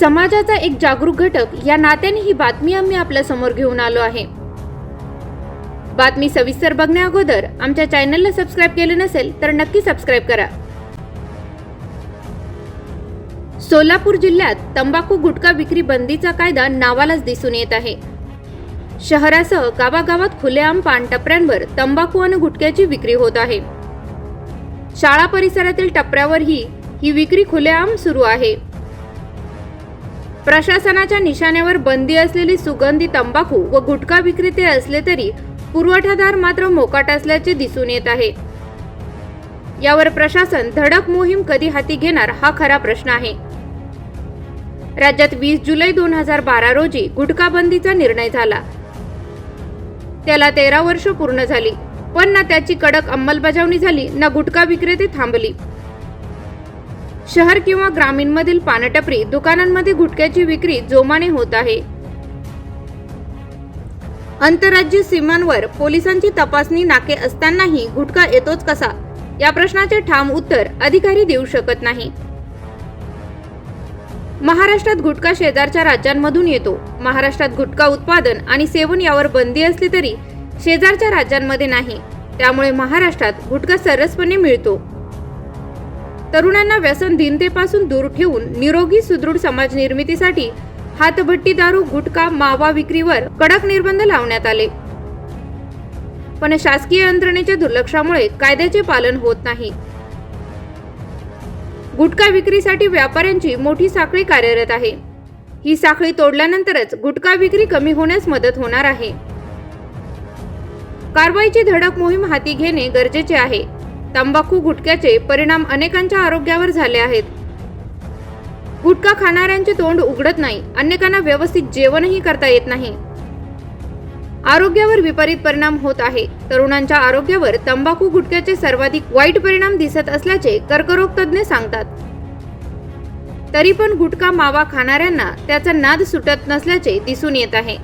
समाजाचा एक जागरूक घटक या नात्याने ही बातमी आम्ही आपल्यासमोर घेऊन आलो आहे. बातमी सविस्तर बघण्या अगोदर आमच्या चॅनलला सबस्क्राईब केले नसेल तर नक्की सबस्क्राईब करा. सोलापूर जिल्ह्यात तंबाखू गुटखा विक्री बंदीचा कायदा नावालाच दिसून येत आहे. शहरासह गावागावात खुलेआम पानटपऱ्यांवर तंबाखू आणि गुटख्याची विक्री होत आहे. शाळा परिसरातील टपऱ्यावरही ही विक्री खुलेआम सुरू आहे. प्रशासनाच्या निशाण्यावर बंदी असलेली सुगंधी तंबाखू व गुटखा विक्रेते असले तरी पुरवठादार मात्र मोकाट असल्याचे दिसून येत आहे. यावर प्रशासन धडक मोहीम कधी हाती घेणार हा खरा प्रश्न आहे. राज्यात वीस जुलै दोन हजार बारा रोजी गुटखा बंदीचा निर्णय झाला. त्याला तेरा वर्ष पूर्ण झाली पण ना त्याची कडक अंमलबजावणी झाली ना गुटखा विक्रेते थांबली. शहर किंवा ग्रामीणमधील पानटपरी दुकानांमध्ये गुटख्याची विक्री जोमाने होत आहे. आंतरराज्य सीमांवर पोलिसांची तपासणी नाके असतानाही गुटखा येतोच कसा? या प्रश्नाचे ठाम उत्तर अधिकारी देऊ शकत नाही. महाराष्ट्रात गुटखा शेजारच्या राज्यांमधून येतो. महाराष्ट्रात गुटखा उत्पादन आणि सेवन यावर बंदी असली तरी शेजारच्या राज्यांमध्ये नाही. त्यामुळे महाराष्ट्रात गुटखा सरसपणे मिळतो. तरुणांना व्यसन दिनतेपासून दूर ठेवून निरोगी सुदृढ समाज निर्मितीसाठी हातभट्टी दारू गुटखा मावा विक्रीवर कडक निर्बंध लावण्यात आले. पण शासकीय यंत्रणेच्या दुर्लक्षामुळे कायद्याचे पालन होत नाही. गुटखा विक्रीसाठी व्यापाऱ्यांची मोठी साखळी कार्यरत आहे. ही साखळी तोडल्यानंतरच गुटखा विक्री कमी होण्यास मदत होणार आहे. कारवाईची धडक मोहीम हाती घेणे गरजेचे आहे. तंबाखू गुटख्याचे परिणाम अनेकांच्या आरोग्यावर झाले आहेत. गुटखा खाणाऱ्यांचे तोंड उघडत नाही अनेकांना व्यवस्थित जेवणही करता येत नाही. आरोग्यावर विपरीत परिणाम होत आहे. तरुणांच्या आरोग्यावर तंबाखू गुटख्याचे सर्वाधिक वाईट परिणाम दिसत असल्याचे कर्करोग तज्ज्ञ सांगतात. तरी पण गुटखा मावा खाणाऱ्यांना त्याचा नाद सुटत नसल्याचे दिसून येत आहे.